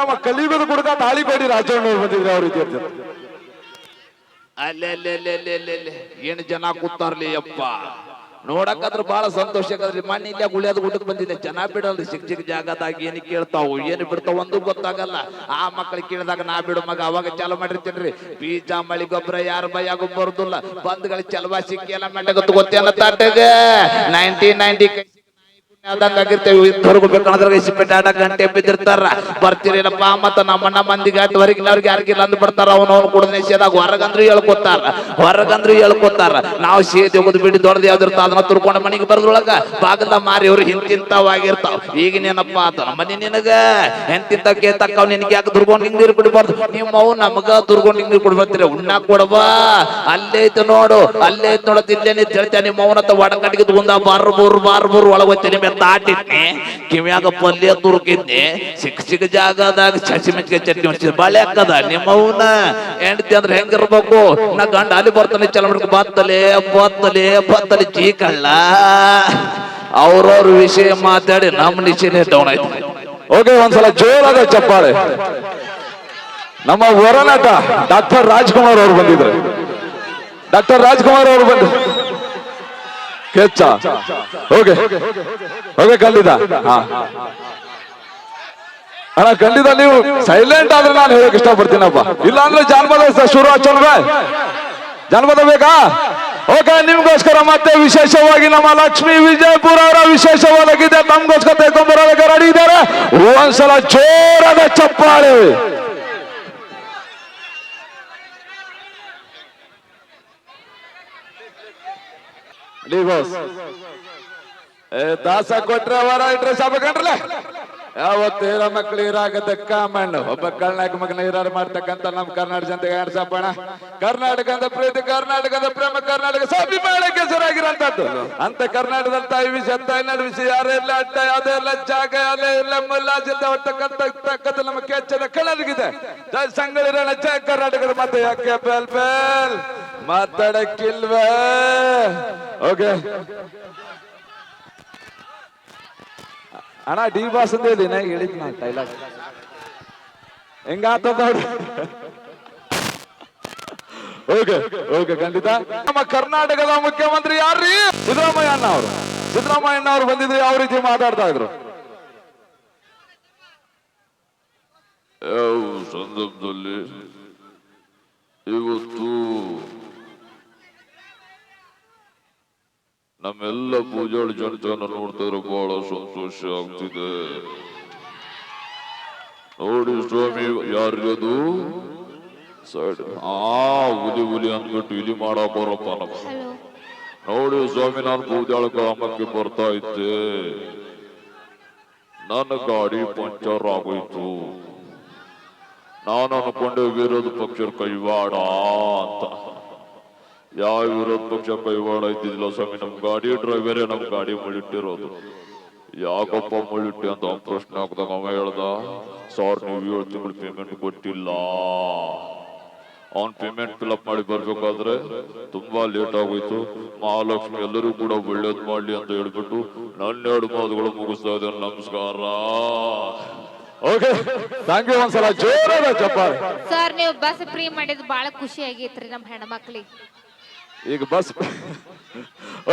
ನಮ್ಮ ಕಲಿಯುಗದ ಕುಡುಕ ತಾಳಿಬೇಡಿ ರಾಜಣ್ಣ ಅವ್ರು ಬಂದಿದ್ರೆ ಅವ್ರ ವಿದ್ಯಾರ್ಥಿ ಅಲ್ಲೇ ಅಲ್ಲೇ ಅಲ್ಲೇ ಅಲ್ಲೇ ಅಲ್ಲೇ ಅಲ್ಲೇ ಏನು ಜನ ಕೂತಾರ್ಲಿ ಅಪ್ಪ. ನೋಡಕ್ಕಾದ್ರ ಬಹಳ ಸಂತೋಷ ಇಲ್ಲೇ ಗುಳಿಯಾದ ಊಟಕ್ಕೆ ಬಂದಿದೆ ಜನ ಬಿಡಲ್ರಿ ಚಿಕ್ಕ ಚಿಕ್ಕ ಜಾಗದಾಗ ಏನು ಕೇಳ್ತಾವು, ಏನು ಬಿಡ್ತಾವ ಒಂದು ಗೊತ್ತಾಗಲ್ಲ. ಆ ಮಕ್ಳ ಕೇಳಿದಾಗ ನಾ ಬಿಡು ಮಗ, ಅವಾಗ ಚಾಲು ಮಾಡಿರ್ತೇನ್ರಿ. ಬೀಜ, ಮಳಿ ಗೊಬ್ಬರ ಯಾರ ಬೈಯಾಗೂ ಬರುದಿಲ್ಲ. ಬಂದ್ಗಳ ಚಲವಾ ಸಿಕ್ಕಿ ಎಲ್ಲ ಮೆಟ್ಟ ಗೊತ್ತೇನ ತಾಟಗ? ನೈನ್ಟೀನ್ ನೈನ್ಟಿ ಆಡ ಗಂಟೆ ಬಿದ್ದಿರ್ತಾರ ಬರ್ತಿರೇನಪ್ಪ, ಮತ್ತ ನಮ್ಮಣ್ಣ ಮಂದಿಗೆ ಹೊರಗಿನವ್ರಿಗೆ ಯಾರಿಗಿಲ್ಲ ಅಂದ್ ಬಿಡ್ತಾರ ಅವನವ್ನು ಕೂಡ ನಿಷೇಧಾಗ ಹೊರಗಂದ್ರು ಹೇಳ್ಕೊತಾರ. ಹೊರಗಂದ್ರು ಹೇಳ್ಕೊತಾರ. ನಾವು ಸೇದಿ ಹೋಗುದು ಬಿಡಿ, ದೊಡ್ಡದು ಯಾವ್ದಿರ್ತ ಅದನ್ನ ತುರ್ಕೊಂಡು ಮನೆಗೆ ಬರ್ದ್ರೊಳಗ ಬಾಗಲ ಮಾರಿ ಅವ್ರು ಹಿಂತಿಂತಾವಾಗಿರ್ತಾವ. ಈಗಿನೇನಪ್ಪ ಆತ ಮನೆ ನಿನಗ ಹೆಂತಿಂತ ತಕ್ಕವ್ ನಿನಗೆ ಯಾಕೆ ದುರ್ಗೊಂಡು ಹಿಂಗ್ ನೀರು ಕುಡಿಬಾರ್ದು? ನೀವು ನಮಗ ದುರ್ಗೊಂಡು ಹಿಂಗ್ ನೀರು ಕುಡಿಬರ್ತೀರಿ ಉಣ್ಣ ಕೊಡಬಾ ಅಲ್ಲೇ ಐತೆ ನೋಡು, ಅಲ್ಲೇ ಐತೆ ನೋಡು ತಿಲ್ಲೇನೆ ಹೇಳ್ತೇನೆ ನಿಮ್ಮ ಅವನತ್ತ ಒಡಕಟ್ಟಿಗೆ ತಗೊಂಡ ಬಾರ್ ಬೂರ್ ಬಾರ್ ಬೂರ್ ತಾಟಿಟ್ನಿ ಕಿವಿಯಾಗ ಪಲ್ಯ ತುರುಕಿದ್ನಿ, ಸಿಕ್ಕ ಸಿಕ್ಕ ಜಾಗದಾಗ ಹಸಿಮೆಚ್ಚಿಗೆ ಚಟ್ನಿ ಹಚ್ಚಿದ ಬಾಳೆ ಹಾಕದ ನಿಮ್ಮ ಅವನ ಹೆಂಡತಿ ಅಂದ್ರೆ ಹೆಂಗಿರ್ಬೇಕು? ನಾ ಗಂಡ ಅಲ್ಲಿ ಬರ್ತಾನೆ ಚಲ ಮಾಡ್ಕೊ, ಬತ್ತಲೆ ಬತ್ತಲೆ ಬತ್ತಲೆ ಚೀಕಳ್ಳ. ಅವ್ರವ್ರ ವಿಷಯ ಮಾತಾಡಿ ನಮ್ಮ ನಿಶ್ಚಯ ಡೌನ್ ಆಯ್ತು. ಓಕೆ ಒಂದ್ಸಲ ಜೋರಾದ ಚಪ್ಪಾಳೆ. ನಮ್ಮ ಹೊರನಾಟ ಡಾಕ್ಟರ್ ರಾಜ್ಕುಮಾರ್ ಅವರು ಬಂದಿದ್ರು. ಡಾಕ್ಟರ್ ರಾಜ್ಕುಮಾರ್ ಅವರು ಬಂದು ಕೆಚ್ಚ ಓಕೆ ಖಂಡಿತ ಹಾ. ಅಣ್ಣ ಖಂಡಿತ ನೀವು ಸೈಲೆಂಟ್ ಆದ್ರೆ ನಾನು ಹೇಳಕ್ ಇಷ್ಟಪಡ್ತೀನಪ್ಪ. ಇಲ್ಲ ಅಂದ್ರೆ ಜನ್ಮದ ಶುರು ಹಚ್ಚೋಣ ಜನ್ಮದ ಬೇಕಾ? ಓಕೆ, ನಿಮ್ಗೋಸ್ಕರ ಮತ್ತೆ ವಿಶೇಷವಾಗಿ ನಮ್ಮ ಲಕ್ಷ್ಮೀ ವಿಜಯಪುರ ಅವರ ವಿಶೇಷವಾದ ಗೀತೆ ನಮ್ಗೋಸ್ಕರ ತೆಗೆದುಕೊಂಡ್ಬರೋದಕ್ಕೆ ರೆಡಿ ಇದ್ದಾರೆ. ಒಂದ್ಸಲ ಜೋರಾದ ಚಪ್ಪಾಳೆ. ಡಿ ಬಾಸ್ ಏ, ದಾಸ ಕೊಟ್ರೆ ವರ ಇಟ್ರೆ ಶಾಪ ಕಂಡ್ರಲ್ಲ? ಯಾವತ್ತು ಇರೋ ಮಕ್ಳು ಇರಾಗದ ಕಾಮಣ್ಣು. ಒಬ್ಬ ಕರ್ನಾಟಕ ಮಗನ ಇರಾರು ಮಾಡ್ತಕ್ಕಂತ ನಮ್ ಕರ್ನಾಟಕ ಜನತೆ ಸಾಪಣ ಕರ್ನಾಟಕದ ಪ್ರೀತಿ, ಕರ್ನಾಟಕದ ಪ್ರೇಮ, ಕರ್ನಾಟಕ ಸ್ವಾಭಿಮಾನಕ್ಕೆ ಹೆಸರಾಗಿರಂತದ್ದು ಅಂತ ಕರ್ನಾಟಕದ ತಾಯಿ ವಿಷಯ ತಾಯಿನಾಡು ವಿಷಯ ಯಾರೆಲ್ಲ ಅಡ್ಡ ಯಾವ್ದೆಲ್ಲ ಜಾಗ, ಯಾವುದೇ ಇಲ್ಲ ಮುಲ್ಲಾಜಿಂದ ಹೊರ್ತಕ್ಕಂತ ತಕ್ಕಂತ ನಮ್ಮ ಕೆಚ್ಚದ ಕಳರಿಗಿದೆ ಸಂಗಳಿರೋಣ ಕರ್ನಾಟಕದ ಮತ್ತೆ ಯಾಕೆ ಬೆಲ್ ಮಾತಾಡಕ್ಕಿಲ್ವೇ? ಓಕೆ ಅಣ್ಣ, ಡಿ ಬಾಸ್ ಅಂತ ಹೇಳಿ, ನಾ ಹೇಳಿದ್ ನಾ ಹೆಂಗಾತ ಓಕೆ ಓಕೆ ಖಂಡಿತ. ನಮ್ಮ ಕರ್ನಾಟಕದ ಮುಖ್ಯಮಂತ್ರಿ ಯಾರ್ರಿ? ಸಿದ್ದರಾಮಯ್ಯ ಅಣ್ಣ ಅವರು. ಸಿದ್ದರಾಮಯ್ಯ ಅಣ್ಣ ಅವರು ಬಂದಿದ್ರು ಯಾವ ರೀತಿ ಮಾತಾಡ್ತಾ ಇದ್ರು? ಸಂದರ್ಭದಲ್ಲಿ ಇವತ್ತು ನಮ್ಮೆಲ್ಲ ಪೂಜಾಳಿ ಜನತೆಯನ್ನು ನೋಡ್ತಾರೆ ಬಹಳ ಸಂತೋಷ ಆಗ್ತಿದೆ. ನೋಡಿ ಸ್ವಾಮಿ ಯಾರಿಗದು ಸೈಡ್ ಆ ಹುಲಿ ಹುಲಿ ಅಂದ್ಬಿಟ್ಟು ಇಲ್ಲಿ ಬರಪ್ಪ ನಮ್ಮ ನೋಡಿ ಸ್ವಾಮಿ ನಾನು ಪೂಜಾಳ ಗ್ರಾಮಕ್ಕೆ ಬರ್ತಾ ಇದ್ದೆ. ನನ್ನ ಗಾಡಿ ಪಂಚರ್ ಆಗೋಯ್ತು. ನಾನು ಅನ್ಕೊಂಡೆ ವಿರೋಧ ಪಕ್ಷ ಕೈವಾಡ ಅಂತ. ಯಾವ ವಿರೋಧ ಪಕ್ಷ ಕೈವಾಡ ಇದ್ದಿದ್ದಿಲ್ಲ ಸ್ವಾಮಿ, ನಮ್ ಗಾಡಿ ಡ್ರೈವರೇ ನಮ್ ಗಾಡಿ ಮುಳಿಟ್ಟಿರೋದು ಯಾಕಪ್ಪ ಮುಳಿಟ್ಟಿ ಅಂತ ಅವ್ನ್ ಪ್ರಶ್ನೆ ಹಾಕ್ದಾಗ ಅವ ಹೇಳ್ದ ಸರ್ ನೀವು ಏಳು ತಿಂಗಳು ಪೇಮೆಂಟ್ ಕೊಟ್ಟಿಲ್ಲ. ಅವ್ನ್ ಪೇಮೆಂಟ್ ಫಿಲಪ್ ಮಾಡಿ ಬರ್ಬೇಕಾದ್ರೆ ತುಂಬಾ ಲೇಟ್ ಆಗೋಯ್ತು. ಮಹಾಲಕ್ಷ್ಮಿ ಎಲ್ಲರೂ ಕೂಡ ಒಳ್ಳೇದ್ ಮಾಡ್ಲಿ ಅಂತ ಹೇಳ್ಬಿಟ್ಟು ನನ್ನ ಎರಡು ಮಾತುಗಳು ಮುಗಿಸ್ತಾ ಇದ್ದೇನೆ. ನಮಸ್ಕಾರ. ಓಕೆ ಥ್ಯಾಂಕ್ ಯು ಒಂದ್ಸಲ. ಜೋರಾದ ಸರ್ ನೀವು ಬಸ್ ಫ್ರೀ ಮಾಡಿದ್ ಬಹಳ ಖುಷಿ ಆಗೈತ್ರಿ ನಮ್ಮ ಹೆಣ್ಮಕ್ಳಿಗೆ. ಈಗ ಬಸ್.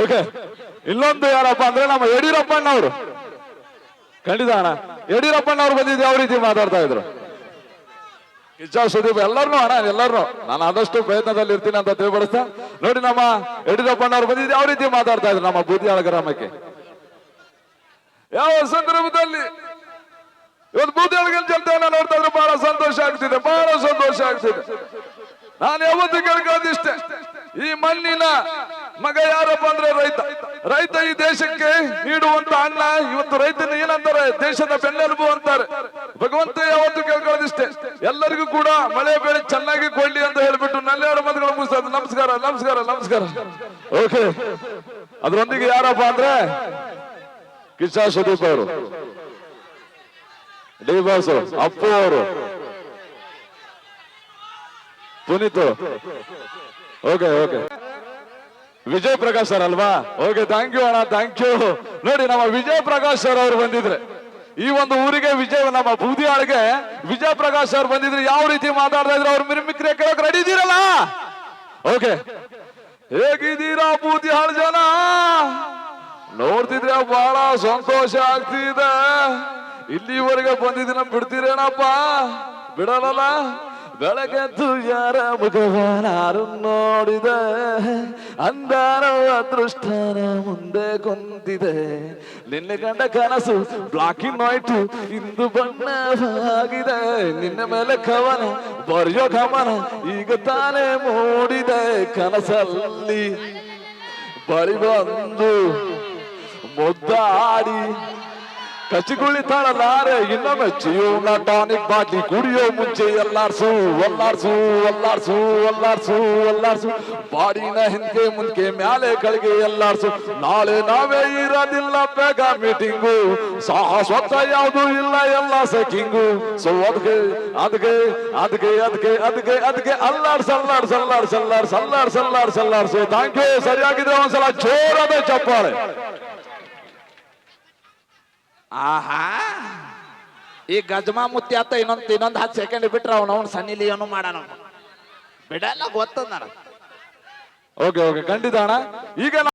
ಓಕೆ ಇನ್ನೊಂದು ಯಾರಪ್ಪ ಅಂದ್ರೆ ನಮ್ಮ ಯಡಿಯೂರಪ್ಪಣ್ಣವರು ಖಂಡಿತ ಅಣ್ಣ. ಯಡಿಯೂರಪ್ಪಣ್ಣವ್ರು ಬಂದಿದ್ದು ಯಾವ ರೀತಿ ಮಾತಾಡ್ತಾ ಇದ್ರು? ನಿಜ ಸುದೀಪ್, ಎಲ್ಲರನ್ನೂ ಅಣ್ಣ, ಎಲ್ಲರನ್ನೂ. ನಾನು ಆದಷ್ಟು ಪ್ರಯತ್ನದಲ್ಲಿ ಇರ್ತೀನಿ ಅಂತ ತಿಳಿಪಡಿಸ್ತಾ. ನೋಡಿ ನಮ್ಮ ಯಡಿಯೂರಪ್ಪಣ್ಣವ್ರು ಬಂದಿದ್ದು ಯಾವ ರೀತಿ ಮಾತಾಡ್ತಾ ಇದ್ರು ನಮ್ಮ ಬೂದಿಯಾಳ ಗ್ರಾಮಕ್ಕೆ? ಯಾವ ಸಂದರ್ಭದಲ್ಲಿ? ಇವತ್ತು ಬೂದಿಯಾಳಗಿನ ಜನತೆಯನ್ನ ನೋಡ್ತಾ ಇದ್ರೆ ಬಹಳ ಸಂತೋಷ ಆಗ್ತಿದೆ, ಬಹಳ ಸಂತೋಷ ಆಗ್ತಿದೆ. ನಾನು ಯಾವತ್ತು ಕೇಳ್ಕೊಳ್ಳೋದಿಷ್ಟೇ. ಈ ಮಣ್ಣಿನ ಮಗ ಯಾರಪ್ಪ ಅಂದ್ರೆ ರೈತ. ರೈತ ಈ ದೇಶಕ್ಕೆ ನೀಡುವಂತ ಅಣ್ಣ ಇವತ್ತು ರೈತನ ಏನಂತಾರೆ? ದೇಶದ ಬೆನ್ನೆಲುಬು ಅಂತಾರೆ. ಭಗವಂತ ಯಾವತ್ತು ಕೇಳ್ಕೊಳ್ಳೋದಿಷ್ಟೇ. ಎಲ್ಲರಿಗೂ ಕೂಡ ಮಳೆ ಬೆಳೆ ಚೆನ್ನಾಗಿ ಕೊಡ್ಲಿ ಅಂತ ಹೇಳ್ಬಿಟ್ಟು ನಲ್ಲೆರಡು ಮಂದಿಗಳು ಮುಗಿಸ್ತಾರೆ ನಮಸ್ಕಾರ ನಮಸ್ಕಾರ ನಮಸ್ಕಾರ. ಓಕೆ. ಅದರೊಂದಿಗೆ ಯಾರಪ್ಪ ಅಂದ್ರೆ ಕಿಶಾ ಸುದೀಪ್ ಅವರು. ಡಿ ಬಾಸ್ ಅಪ್ಪು ಅವರು. Puneeth. Okay okay Vijay Prakash sir ಅಲ್ವಾ? ಓಕೆ ಥ್ಯಾಂಕ್ ಯು ಅಣ್ಣ ಥ್ಯಾಂಕ್ ಯು ನೋಡಿ, ನಮ್ಮ ವಿಜಯ್ ಪ್ರಕಾಶ್ ಸರ್ ಅವರು ಬಂದಿದ್ರೆ. ಈ ಒಂದು ಊರಿಗೆ ವಿಜಯ್, ನಮ್ಮ ಬೂದಿಯಾಳಿಗೆ ವಿಜಯ್ ಪ್ರಕಾಶ್ ಸರ್ ಬಂದಿದ್ರೆ ಯಾವ ರೀತಿ ಮಾತಾಡ್ತಾ ಇದ್ರು ಅವ್ರ ಮಿಮಿಕ್ರಿ ಕೇಳೋಕೆ ರೆಡಿ ಇದೀರಲ್ಲ ಓಕೆ ಹೇಗಿದ್ದೀರಾ ಹಾಳು ಜನ? ನೋಡ್ತಿದ್ರೆ ಬಹಳ ಸಂತೋಷ ಆಗ್ತಿದೆ. ಇಲ್ಲಿವರೆಗೆ ಬಂದಿದ್ದೀನ ಬಿಡ್ತೀರೇನಪ್ಪ? ಬಿಡಲ್ಲ ಬೆಳಗೆದ್ದು ಯಾರ ಮುಖವಾರು ನೋಡಿದೆ? ಅಂದಾರ ಅದೃಷ್ಟನ ಮುಂದೆ ಕುಂತಿದೆ ನಿನ್ನೆ ಕಂಡ ಕನಸು ಬ್ಲಾಕ್ ಇನ್ ವೈಟ್ ಇಂದು ಬಣ್ಣವಾಗಿದೆ ನಿನ್ನ ಮೇಲೆ ಕವನ, ಬರೆಯೋ ಕವನ ಈಗ ತಾನೇ ಮೂಡಿದೆ. ಕನಸಲ್ಲಿ ಬಳಿ ಬಂದು ಮುದ್ದಾಡಿ ಕಚ್ಚಿಗುಳಿತಾಳಲಾರೆ ಇನ್ನೊಮ್ಮೆ ಜೀವನ ಟಾನಿಕ್ ಬಾಟ್ಲಿ ಕುಡಿಯೋ ಮುಂಚೆ ಎಲ್ಲಾರ್ಸು ಒಲ್ಲಾರ್ಸು ಒಲ್ಲಾರ್ಸು ಒಲ್ಲಾರ್ಸು ಒಲ್ಲಾರ್ಸು ಬಾಡಿನ ಹಿಂದೆ ಮುಂದೆ ಮ್ಯಾಲೆ ಕಳಿಗೆ ಎಲ್ಲಾರ್ಸು ನಾಳೆ ನಾವೇ ಇರೋದಿಲ್ಲ ಬೇಗ ಮೀಟಿಂಗು ಶಾಶ್ವತ ಯಾವುದು ಇಲ್ಲ ಎಲ್ಲ ಸೆಕಿಂಗು ಸೊ ಅದಕ್ಕೆ ಅದಕ್ಕೆ ಅದಕ್ಕೆ ಅದಕ್ಕೆ ಅದಕ್ಕೆ ಅದಕ್ಕೆ ಅಲ್ಲಾಡ್ಸ್ ಅಲ್ಲಾಡ್ಸ್ ಅಲ್ಲಾಡ್ಸ್ ಅಲ್ಲಾಡ್ಸ್ ಅಲ್ಲಾಡ್ಸ್ ಅಲ್ಲಾಡ್ಸ್ ಅಲ್ಲಾಡ್ಸು ಥ್ಯಾಂಕ್ ಯು ಸರಿಯಾಗಿದೆ ಒಂದ್ಸಲ ಜೋರಾದ ಚಪ್ಪಾಳೆ ಆಹಾ. ಈ ಗಜ್ಮಾ ಮುತ್ತಿ ಆತ ಇನ್ನೊಂದ್ ಇನ್ನೊಂದ್ ಹತ್ತು ಸೆಕೆಂಡ್ ಬಿಟ್ರ ಅವನು ಅವ್ನು ಸನ್ನಿಲಿ ಏನು ಮಾಡಣ ಬಿಡಲ್ಲ ಗೊತ್ತದ ಓಕೆ ಓಕೆ, ಖಂಡಿತ ಅಣ್ಣ. ಈಗ